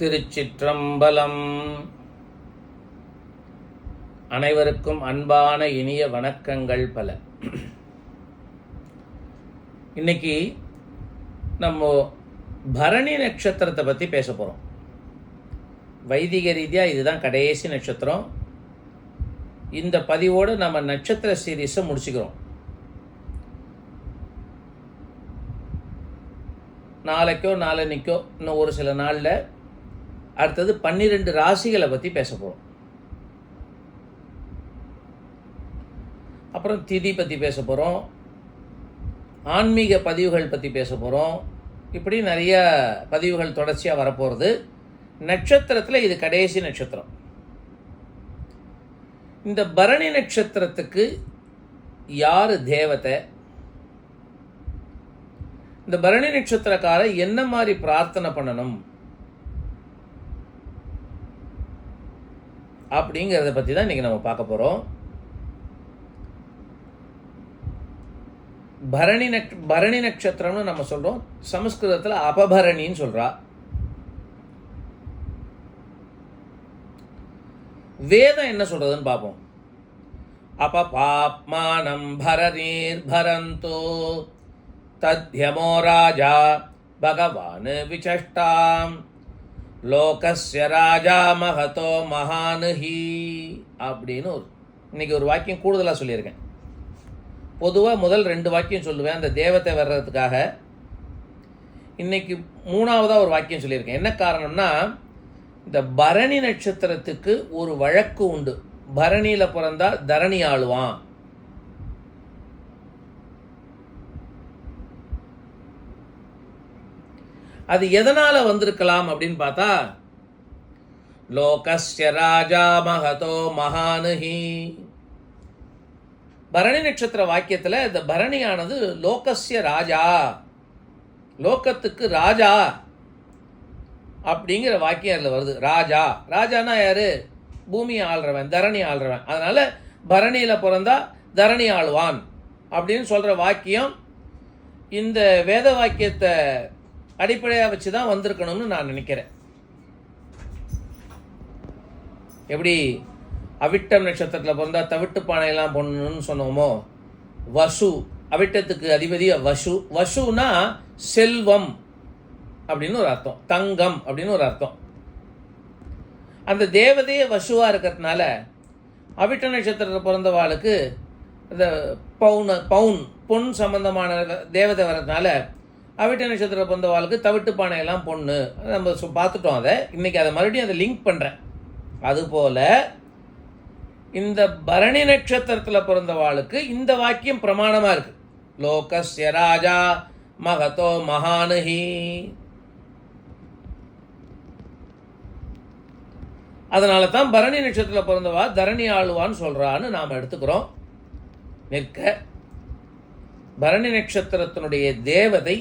திருச்சிற்றம்பலம். அனைவருக்கும் அன்பான இனிய வணக்கங்கள் பல. இன்னைக்கு நம்ம பரணி நட்சத்திரத்தை பற்றி பேச போகிறோம் வைதிக ரீதியாக இதுதான் கடைசி நட்சத்திரம். இந்த பதிவோடு நம்ம நட்சத்திர சீரீஸை முடிச்சுக்கிறோம். நாளைக்கோ நாளன்னைக்கோ இன்னும் ஒரு சில நாளில் அடுத்தது பன்னிரெண்டு ராசிகளை பற்றி பேச போகிறோம் அப்புறம் திதி பற்றி பேச போகிறோம் ஆன்மீக பதிவுகள் பற்றி பேச போகிறோம் இப்படி நிறைய பதிவுகள் தொடர்ச்சியாக வரப்போகிறது நட்சத்திரத்தில் இது கடைசி நட்சத்திரம். இந்த பரணி நட்சத்திரத்துக்கு யார் தேவதை? இந்த பரணி நட்சத்திரக்கார என்ன மாதிரி பிரார்த்தனை பண்ணணும்? அப்படிங்கிறத பற்றி தான் இன்றைக்கி நம்ம பார்க்க போகிறோம் பரணி நக் பரணி நட்சத்திரம்னு நம்ம சொல்கிறோம் சமஸ்கிருதத்தில் அபபரணின்னு சொல்கிறா வேதம் என்ன சொல்கிறதுன்னு பார்ப்போம். அபபாப்மானம் பரநீர் பரந்தோ தத்யமோ ராஜா பகவான் விசஷ்டாம். லோகஸ்ய ராஜா மகதோ மகானுஹி அப்படின்னு ஒரு இன்னைக்கு ஒரு வாக்கியம் கூடுதலாக சொல்லியிருக்கேன். பொதுவாக முதல் ரெண்டு வாக்கியம் சொல்லுவேன். அந்த தேவத்தை வர்றதுக்காக இன்னைக்கு மூணாவதாக ஒரு வாக்கியம் சொல்லியிருக்கேன். என்ன காரணம்னா இந்த பரணி நட்சத்திரத்துக்கு ஒரு வழக்கு உண்டு. பரணியில் பிறந்தா தரணி ஆளுவான். அது எதனால் வந்திருக்கலாம் அப்படின்னு பார்த்தா லோகஸ்ய ராஜா மகதோ மகானுஹி. பரணி நட்சத்திர வாக்கியத்தில் இந்த பரணியானது லோகஸ்ய ராஜா லோகத்துக்கு ராஜா அப்படிங்கிற வாக்கியம் அதில் வருது. ராஜா. ராஜானா யார்? பூமியை ஆள்றவன் தரணி ஆள்றவன். அதனால் பரணியில் பிறந்தா தரணி ஆள்வான் அப்படின்னு சொல்கிற வாக்கியம் இந்த வேத வாக்கியத்தை அடிப்படையாக வச்சு தான் வந்திருக்கணும்னு நான் நினைக்கிறேன். எப்படி? அவிட்டம் நட்சத்திரத்தில் பிறந்தா தவிட்டு பானையெல்லாம் பண்ணணும்னு சொன்னோமோ? வசு அவிட்டத்துக்கு அதிபதி வசு. வசுனா செல்வம் அப்படின்னு ஒரு அர்த்தம். தங்கம் அப்படின்னு ஒரு அர்த்தம். அந்த தேவதையே வசுவாக இருக்கிறதுனால அவிட்ட நட்சத்திரத்தில் பிறந்தவாளுக்கு இந்த பவுன் பவுன் பொன் சம்பந்தமான தேவதை வர்றதுனால அவிட்ட நட்சத்திரம் பிறந்தவாளுக்கு தவிட்டு பானையெல்லாம் பொண்ணு. நம்ம பார்த்துட்டோம் அதை. இன்னைக்கு அதை மறுபடியும் அதை லிங்க் பண்ணுறேன் அதுபோல் இந்த பரணி நட்சத்திரத்தில் பிறந்தவாளுக்கு இந்த வாக்கியம் பிரமாணமாக இருக்கு. லோகஸ்ய ராஜா மகதோ மகானுஹி. அதனால தான் பரணி நட்சத்திரத்தில் பிறந்தவா தரணி ஆளுவான்னு சொல்கிறான்னு நாம் எடுத்துக்கிறோம். நிற்க. பரணி நட்சத்திரத்தினுடைய தேவதை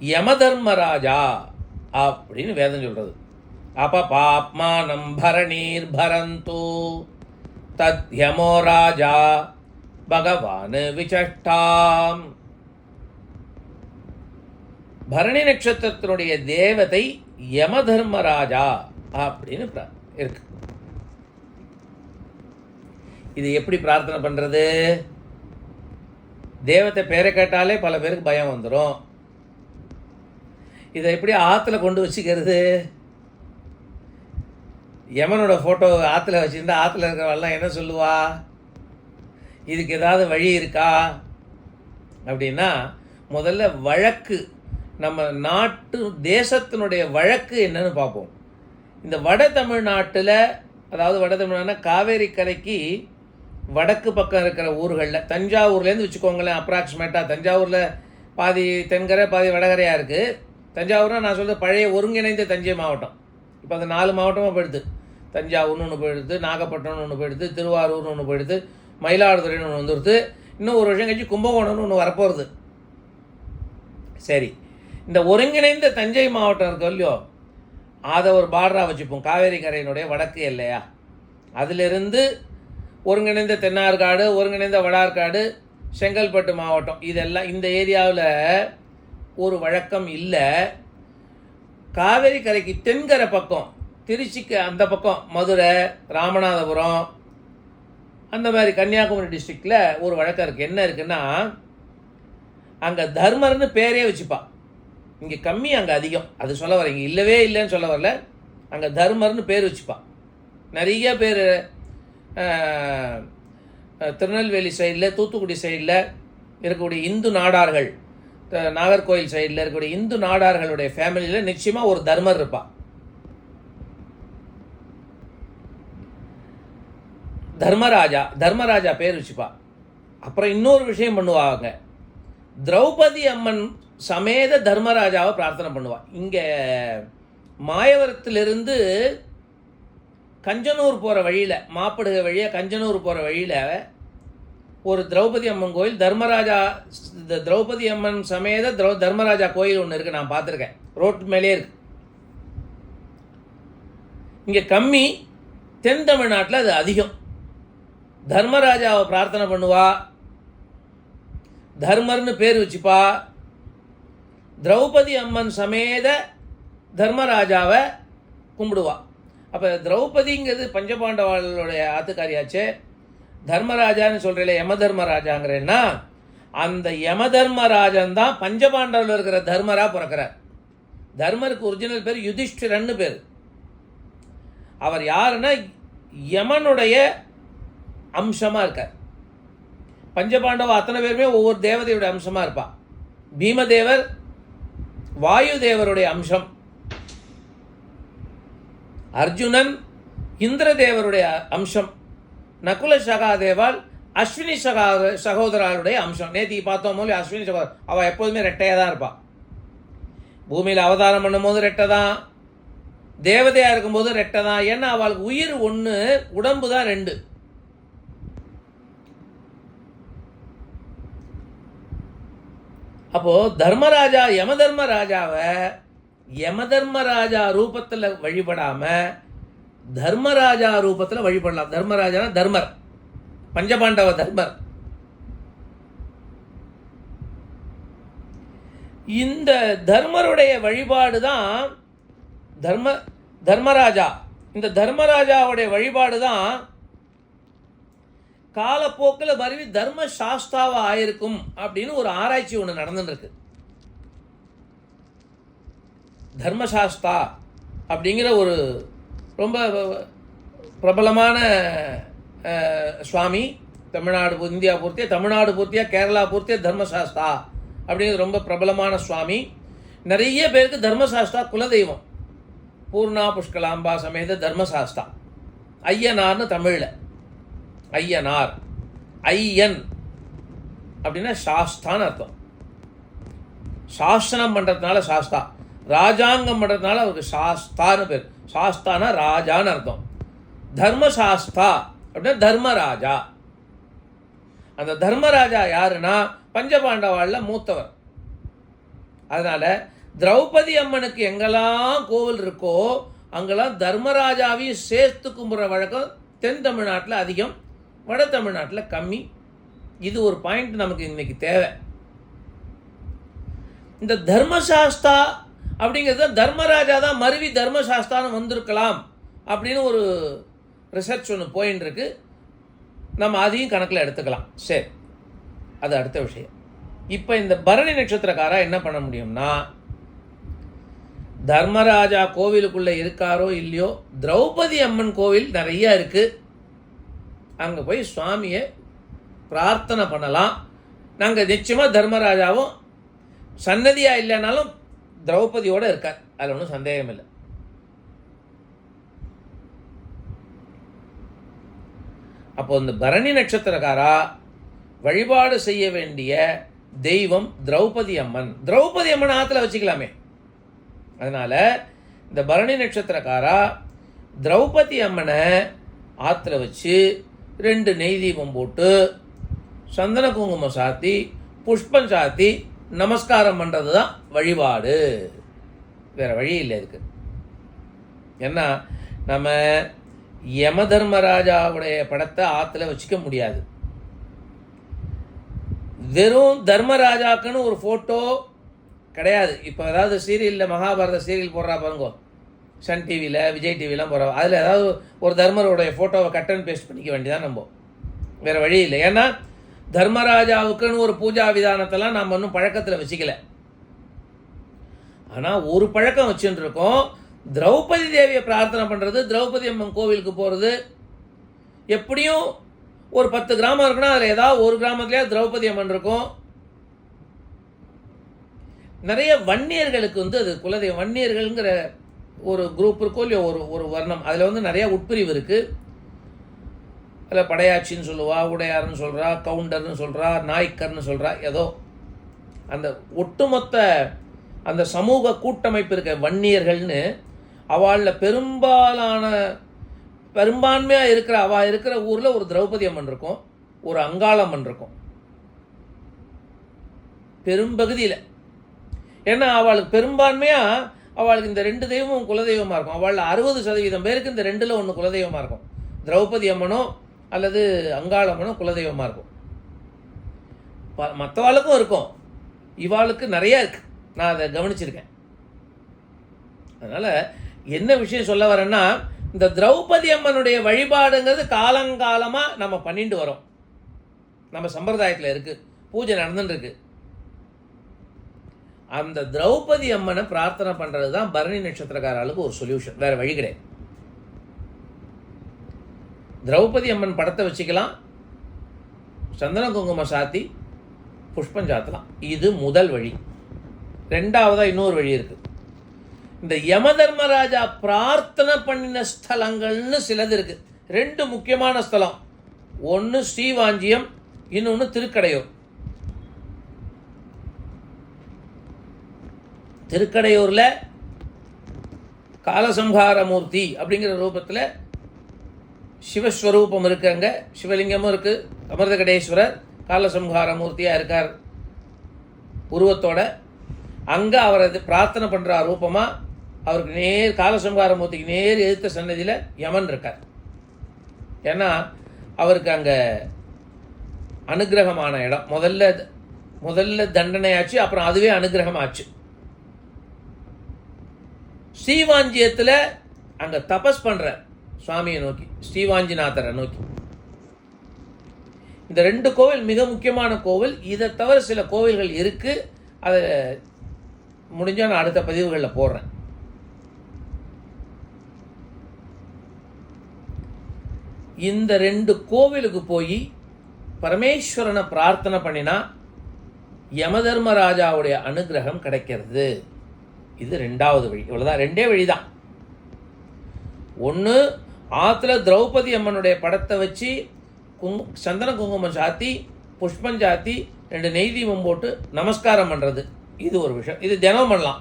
யமதர்மராஜா அப்படின்னு வேதம் சொல்றது. பாப்மானம் பரணீர் தத் யமோ ராஜா பகவான் விசஷ்டாம். பரணி நட்சத்திரத்தினுடைய தேவதை யமதர்மராஜா அப்படின்னு இருக்கு. இது எப்படி பிரார்த்தனை பண்றது? தேவத்தை பேரை கேட்டாலே பல பேருக்கு பயம் வந்துடும் இதை எப்படி ஆற்றுல கொண்டு வச்சுக்கிறது? யமனோட ஃபோட்டோ ஆற்றுல வச்சுருந்தா ஆற்றுல இருக்கிறவெல்லாம் என்ன சொல்லுவா? இதுக்கு ஏதாவது வழி இருக்கா? அப்படின்னா முதல்ல வழக்கு நம்ம நாட்டு தேசத்தினுடைய வழக்கு என்னன்னு பார்ப்போம். இந்த வட தமிழ்நாட்டில் அதாவது வட தமிழ்நாடுனா காவேரி கரைக்கு வடக்கு பக்கம் இருக்கிற ஊர்களில் தஞ்சாவூர்லேருந்து வச்சுக்கோங்களேன் அப்ராக்சிமேட்டாக தஞ்சாவூரில் பாதி தென்கரை பாதி வடகரையாக இருக்குது தஞ்சாவூர்னா நான் சொல்கிறது பழைய ஒருங்கிணைந்த தஞ்சை மாவட்டம். இப்போ அந்த நாலு மாவட்டமாக போயிடுது. தஞ்சாவூர்னு ஒன்று போயிடுது நாகப்பட்டினம்னு ஒன்று போயிடுது திருவாரூர்னு ஒன்று போயிடுது மயிலாடுதுறைன்னு ஒன்று வந்துடுது இன்னும் ஒரு வருஷம் கழிச்சு கும்பகோணம்னு ஒன்று வரப்போகிறது சரி. இந்த ஒருங்கிணைந்த தஞ்சை மாவட்டம் இருக்கு இல்லையோ அதை ஒரு பார்டராக வச்சுப்போம். காவேரி கரையினுடைய வடக்கு எல்லையா? அதிலிருந்து ஒருங்கிணைந்த தென்னார்காடு ஒருங்கிணைந்த வடார்காடு செங்கல்பட்டு மாவட்டம். இதெல்லாம் இந்த ஏரியாவில் ஒரு வழக்கம் இல்லை. காவேரி கரைக்கு தென்கரை பக்கம் திருச்சிக்கு அந்த பக்கம் மதுரை ராமநாதபுரம் அந்த மாதிரி கன்னியாகுமரி டிஸ்ட்ரிக்டில் ஒரு வழக்கம் இருக்குது என்ன இருக்குன்னா அங்கே தர்மர்னு பேரே வச்சுப்பா. இங்கே கம்மி அங்கே அதிகம். அது சொல்ல வரீங்க இல்லவே இல்லைன்னு சொல்ல வரல. அங்கே தர்மர்னு பேர் வச்சுப்பா. நிறைய பேர் திருநெல்வேலி சைடில் தூத்துக்குடி சைடில் இருக்கக்கூடிய இந்து நாடார்கள் நாகர்கோயில் சைடில் இருக்கக்கூடிய இந்து நாடார்களுடைய ஃபேமிலியில் நிச்சயமாக ஒரு தர்மர் இருப்பா தர்மராஜா தர்மராஜா பேர் வச்சுப்பா அப்புறம் இன்னொரு விஷயம் பண்ணுவாங்க. திரௌபதி அம்மன் சமேத தர்மராஜாவை பிரார்த்தனை பண்ணுவா இங்கே மாயவரத்திலிருந்து கஞ்சனூர் போகிற வழியில் மாப்பிடுக வழியாக கஞ்சனூர் போகிற வழியில் ஒரு திரௌபதி அம்மன் கோயில் தர்மராஜா இந்த திரௌபதி அம்மன் சமேத திரௌ தர்மராஜா கோயில் ஒன்று இருக்குது நான் பார்த்துருக்கேன். ரோட்டு மேலே இருக்கு. இங்கே கம்மி தென் தமிழ்நாட்டில் அது அதிகம். தர்மராஜாவை பிரார்த்தனை பண்ணுவா. தர்மர்னு பேர் வச்சுப்பா. திரௌபதி அம்மன் சமேத தர்மராஜாவை கும்பிடுவா. அப்போ திரௌபதிங்கிறது பஞ்சபாண்டவாளுடைய ஆத்துக்காரியாச்சே. தர்மராஜான்னு சொல்கிறீங்களே யம தர்மராஜாங்கிறேன்னா அந்த யம தர்மராஜன் தான் பஞ்சபாண்டவில் இருக்கிற தர்மரா பிறக்கிறார். தர்மருக்கு ஒரிஜினல் பேர் யுதிஷ்டிரன்னு பேர். அவர் யாருன்னா யமனுடைய அம்சமாக இருக்கார். பஞ்சபாண்டவ அத்தனை பேருமே ஒவ்வொரு தேவதையோட அம்சமாக இருப்பா. பீமதேவர் வாயு தேவருடைய அம்சம். அர்ஜுனன் இந்திரதேவருடைய அம்சம். நகுல சகாதேவால் அஸ்வினி சகா சகோதராளுடைய அம்சம். நேத்தி பார்த்தோம் போல அஸ்வினி சகோதரர் அவள் எப்போதுமே ரெட்டையாக தான் இருப்பாள் பூமியில் அவதாரம் பண்ணும்போது ரெட்டை தான் தேவதையாக இருக்கும்போது ரெட்டை தான் ஏன்னா அவளுக்கு உயிர் ஒன்று உடம்பு தான் ரெண்டு. அப்போது தர்மராஜா யம தர்மராஜாவை யம தர்மராஜா ரூபத்தில் வழிபடாமல் தர்மராஜா ரூபத்தில் வழிபடலாம். தர்மராஜானா தர்மர். பஞ்சபாண்டவ தர்மர். இந்த தர்மருடைய வழிபாடு தான் தர்ம தர்மராஜா. இந்த தர்மராஜாவுடைய வழிபாடு தான் காலப்போக்கில் மருவி தர்ம சாஸ்தாவா ஆயிருக்கும் அப்படின்னு ஒரு ஆராய்ச்சி ஒன்று நடந்துட்டு இருக்கு தர்மசாஸ்தா அப்படிங்கிற ஒரு ரொம்ப பிரபலமான சுவாமி. தமிழ்நாடு இந்தியா பூர்த்தியாக தமிழ்நாடு பூர்த்தியாக கேரளா பூர்த்தியாக தர்மசாஸ்தா அப்படிங்கிறது ரொம்ப பிரபலமான சுவாமி. நிறைய பேருக்கு தர்மசாஸ்தா குலதெய்வம். பூர்ணா புஷ்கலாம்பா சமேத தர்மசாஸ்தா. ஐயனார்னு தமிழில். ஐயனார். ஐயன். அப்படின்னா சாஸ்தான்னு அர்த்தம். சாஸ்தனம் பண்ணுறதுனால சாஸ்தா. ராஜாங்கம் பண்ணுறதுனால அவருக்கு சாஸ்தான்னு பேர். சாஸ்தானா ராஜான்னு அர்த்தம். தர்மசாஸ்தா அப்படின்னா தர்மராஜா. அந்த தர்மராஜா யாருன்னா பஞ்சபாண்டவாளில் மூத்தவர். அதனால் திரௌபதி அம்மனுக்கு எங்கெல்லாம் கோவில் இருக்கோ அங்கெல்லாம் தர்மராஜாவையும் சேர்த்து கும்பிட்ற வழக்கம் தென் தமிழ்நாட்டில் அதிகம் வட தமிழ்நாட்டில் கம்மி. இது ஒரு பாயிண்ட் நமக்கு இன்னைக்கு தேவை. இந்த தர்மசாஸ்தா அப்படிங்கிறது தான் தர்மராஜா தான் மருவி தர்மசாஸ்தான்னு வந்திருக்கலாம் அப்படின்னு ஒரு ரிசர்ச் ஒன்று போயின்னு இருக்கு. நம்ம அதையும் கணக்கில் எடுத்துக்கலாம். சரி. அது அடுத்த விஷயம். இப்போ இந்த பரணி நட்சத்திரக்காரா என்ன பண்ண முடியும்னா தர்மராஜா கோவிலுக்குள்ளே இருக்காரோ இல்லையோ திரௌபதி அம்மன் கோவில் நிறைய இருக்கு. அங்கே போய் சுவாமியை பிரார்த்தனை பண்ணலாம். நாங்கள் நிச்சயமாக தர்மராஜாவும் சன்னதியாக இல்லைனாலும் திரௌபதியோட இருக்கார். அதில் ஒன்றும் சந்தேகம் இல்லை. அப்போ இந்த பரணி நட்சத்திரக்காரா வழிபாடு செய்ய வேண்டிய தெய்வம் திரௌபதி அம்மன். திரௌபதி அம்மன் ஆற்றுல வச்சுக்கலாமே. அதனால் இந்த பரணி நட்சத்திரக்காரா திரௌபதி அம்மனை ஆற்றுல வச்சு ரெண்டு நெய் தீபம் போட்டு சந்தன குங்குமம் சாத்தி புஷ்பம் சாத்தி நமஸ்காரம் பண்ணுறது தான் வழிபாடு. வேறு வழி இல்லை இதுக்கு. ஏன்னா நம்ம யம தர்மராஜாவுடைய படத்தை ஆற்றுல வச்சுக்க முடியாது. வெறும் தர்மராஜாக்குன்னு ஒரு ஃபோட்டோ கிடையாது. இப்போ ஏதாவது சீரியலில் மகாபாரத சீரியல் போடுறா பாருங்கோ. சன் டிவியில் விஜய் டிவிலாம் போடுறா. அதில் ஏதாவது ஒரு தர்மருடைய ஃபோட்டோவை கட் அண்ட் பேஸ்ட் பண்ணிக்க வேண்டியதான் நம்ம. வேறு வழி இல்லை. ஏன்னா தர்மராஜாவுக்குன்னு ஒரு பூஜா விதானத்தெல்லாம் நம்ம இன்னும் பழக்கத்தில் வச்சுக்கல. ஆனால் ஒரு பழக்கம் வச்சுருக்கோம் திரௌபதி தேவியை பிரார்த்தனை பண்ணுறது திரௌபதி அம்மன் கோவிலுக்கு போகிறது எப்படியும் ஒரு பத்து கிராமம் இருக்குன்னா அதில் ஏதாவது ஒரு கிராமத்துலேயே திரௌபதி அம்மன் இருக்கும். நிறைய வன்னியர்களுக்கு வந்து அது குலதெய்வம். வன்னியர்கள்ங்கிற ஒரு குரூப் இருக்கோ இல்லையோ ஒரு ஒரு வர்ணம். அதில் வந்து நிறைய உட்பிரிவு இருக்குது அதில் படையாச்சின்னு சொல்லுவா உடையார்னு சொல்கிறா கவுண்டர்னு சொல்கிறா நாய்க்கர்னு சொல்கிறா ஏதோ. அந்த ஒட்டுமொத்த அந்த சமூக கூட்டமைப்பு இருக்க வன்னியர்கள்னு அவளில் பெரும்பாலான பெரும்பான்மையாக இருக்கிற அவள் இருக்கிற ஊரில் ஒரு திரௌபதி அம்மன் இருக்கும் ஒரு அங்காளம்மன் இருக்கும். பெரும்பகுதியில் ஏன்னா அவளுக்கு பெரும்பான்மையாக அவளுக்கு இந்த ரெண்டு தெய்வமும் குலதெய்வமாக இருக்கும். அவளில் அறுபது சதவீதம் பேருக்கு இந்த ரெண்டில் ஒன்று குலதெய்வமாக இருக்கும். திரௌபதி அம்மனோ அல்லது அங்காளம்மனும் குலதெய்வமாக இருக்கும். ப- மற்றவாளுக்கும் இருக்கும். இவாளுக்கு நிறைய இருக்கு. நான் அதை கவனிச்சிருக்கேன். அதனால் என்ன விஷயம் சொல்ல வரேன்னா இந்த திரௌபதி அம்மனுடைய வழிபாடுங்கிறது காலங்காலமாக நம்ம பண்ணிட்டு வரோம். நம்ம சம்பிரதாயத்தில் இருக்குது பூஜை நடந்துட்டுருக்கு. அந்த திரௌபதி அம்மனை பிரார்த்தனை பண்ணுறது தான் பரணி நட்சத்திரக்காரர்களுக்கு ஒரு சொல்யூஷன் வேறு வழி கிடையாது. திரௌபதி அம்மன் படத்தை வச்சுக்கலாம். சந்தன குங்குமம் சாத்தி புஷ்பம் சாத்தலாம். இது முதல் வழி. ரெண்டாவதாக இன்னொரு வழி இருக்குது இந்த யம தர்மராஜா பிரார்த்தனை பண்ணின ஸ்தலங்கள்னு சிலது இருக்குது ரெண்டு முக்கியமான ஸ்தலம். ஒன்று ஸ்ரீவாஞ்சியம் இன்னொன்று திருக்கடையூர். திருக்கடையூரில் காலசம்ஹாரமூர்த்தி அப்படிங்கிற ரூபத்தில் சிவஸ்வரூபம் இருக்கு அங்கே. சிவலிங்கமும் இருக்கு. அமிர்தகடேஸ்வரர் காலசம்ஹார மூர்த்தியாக இருக்கார் உருவத்தோட. அங்கே அவரை இது பிரார்த்தனை பண்ணுற ரூபமாக அவருக்கு நேர் காலசம்ஹாரமூர்த்திக்கு நேர் எதிர்த்த சன்னதியில் யமன் இருக்கார். ஏன்னா அவருக்கு அங்கே அனுக்கிரகமான இடம். முதல்ல முதல்ல தண்டனை ஆச்சு அப்புறம் அதுவே அனுக்கிரகம் ஆச்சு ஸ்ரீவாஞ்சியத்தில் அங்கே தபஸ் பண்ற சுவாமியை நோக்கி ஸ்ரீவாஞ்சிநாதரை நோக்கி. இந்த ரெண்டு கோவில் மிக முக்கியமான கோவில். இதை தவிர சில கோவில்கள் இருக்கு. அதை முடிஞ்சால் நான் அடுத்த பதிவுகளில் போடுறேன். இந்த ரெண்டு கோவிலுக்கு போய் பரமேஸ்வரனை பிரார்த்தனை பண்ணினா யமதர்மராஜாவுடைய அனுகிரகம் கிடைக்கிறது. இது ரெண்டாவது வழி. இவ்வளோதான் ரெண்டே வழிதான். ஒன்று ஆற்றுல திரௌபதி அம்மனுடைய படத்தை வச்சு குங் சந்தன குங்குமம் சாத்தி புஷ்பம் சாத்தி ரெண்டு நெய் தீபம் போட்டு நமஸ்காரம் பண்ணுறது இது ஒரு விஷயம். இது தினம் பண்ணலாம்.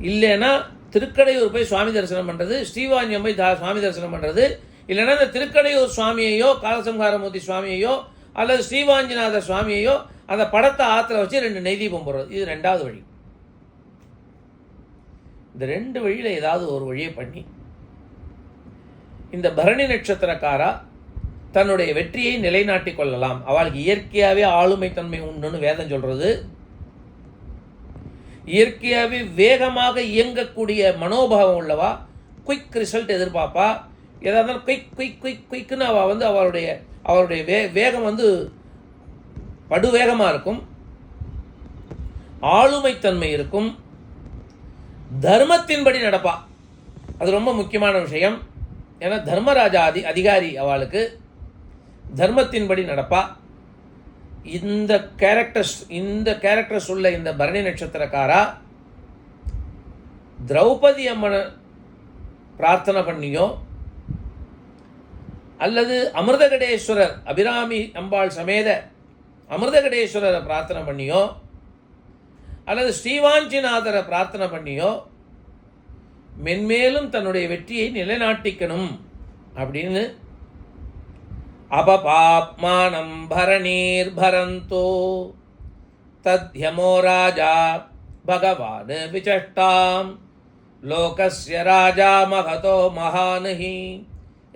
இல்லைன்னா திருக்கடையூர் போய் சுவாமி தரிசனம் பண்ணுறது ஸ்ரீவாஞ்சியம் போய் தா- சுவாமி தரிசனம் பண்ணுறது இல்லைன்னா இந்த திருக்கடையூர் சுவாமியையோ காலசம்ஹாரமூர்த்தி சுவாமியையோ அல்லது ஸ்ரீவாஞ்சிநாத சுவாமியையோ அந்த படத்தை ஆற்றுல வச்சு ரெண்டு நெய் தீபம் போடுறது. இது ரெண்டாவது வழி. இந்த ரெண்டு வழியில் ஏதாவது ஒரு வழியை பண்ணி இந்த பரணி நட்சத்திரக்காரா தன்னுடைய வெற்றியை நிலைநாட்டிக் கொள்ளலாம். அவளுக்கு இயற்கையாகவே ஆளுமை தன்மை உண்டுன்னு வேதம் சொல்கிறது இயற்கையாகவே வேகமாக இயங்கக்கூடிய மனோபாவம் உள்ளவா? குயிக் ரிசல்ட் எதிர்பார்ப்பா எதா இருந்தாலும் குயிக் குயிக் குயிக் குயிக்குன்னு அவள் வந்து அவளுடைய அவளுடைய வே வேகம் வந்து படுவேகமாக இருக்கும். ஆளுமைத்தன்மை இருக்கும். தர்மத்தின்படி நடப்பா. அது ரொம்ப முக்கியமான விஷயம். ஏன்னா தர்மராஜா அதி அதிகாரி அவளுக்கு தர்மத்தின்படி நடப்பா. இந்த கேரக்டர்ஸ் இந்த கேரக்டர்ஸ் உள்ள இந்த பரணி நட்சத்திரக்காரா திரௌபதி அம்மனை பிரார்த்தனை பண்ணியோ அல்லது அமிர்தகடேஸ்வரர் அபிராமி அம்பாள் சமேத அமிர்தகடேஸ்வரரை பிரார்த்தனை பண்ணியோ அல்லது ஸ்ரீவாஞ்சிநாதரை பிரார்த்தனை பண்ணியோ மென்மேலும் தன்னுடைய வெற்றியை நிலைநாட்டிக்கணும் அப்படின்னு அபபாப்மானம் பரணீர் பரந்தோ. தத்யமோ ராஜா பகவான் விசஷ்டாம். லோகஸ்ய ராஜா மகதோ மகானுஹி.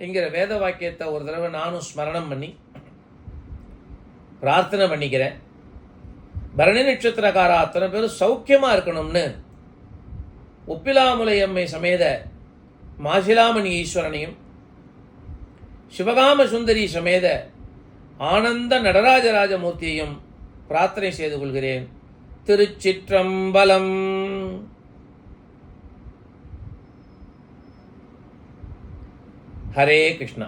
என்கிற வேத வாக்கியத்தை ஒரு தடவை நானும் ஸ்மரணம் பண்ணி பிரார்த்தனை பண்ணிக்கிறேன். பரணி நட்சத்திரக்காரா அத்தனை பேரும் சௌக்கியமாக இருக்கணும்னு உப்பிலாமுலை அம்மை சமேத மாசிலாமணி ஈஸ்வரனையும் சிவகாம சுந்தரி சமேத ஆனந்த நடராஜராஜமூர்த்தியையும் பிரார்த்தனை செய்து கொள்கிறேன். திருச்சிற்றம்பலம். ஹரே கிருஷ்ணா.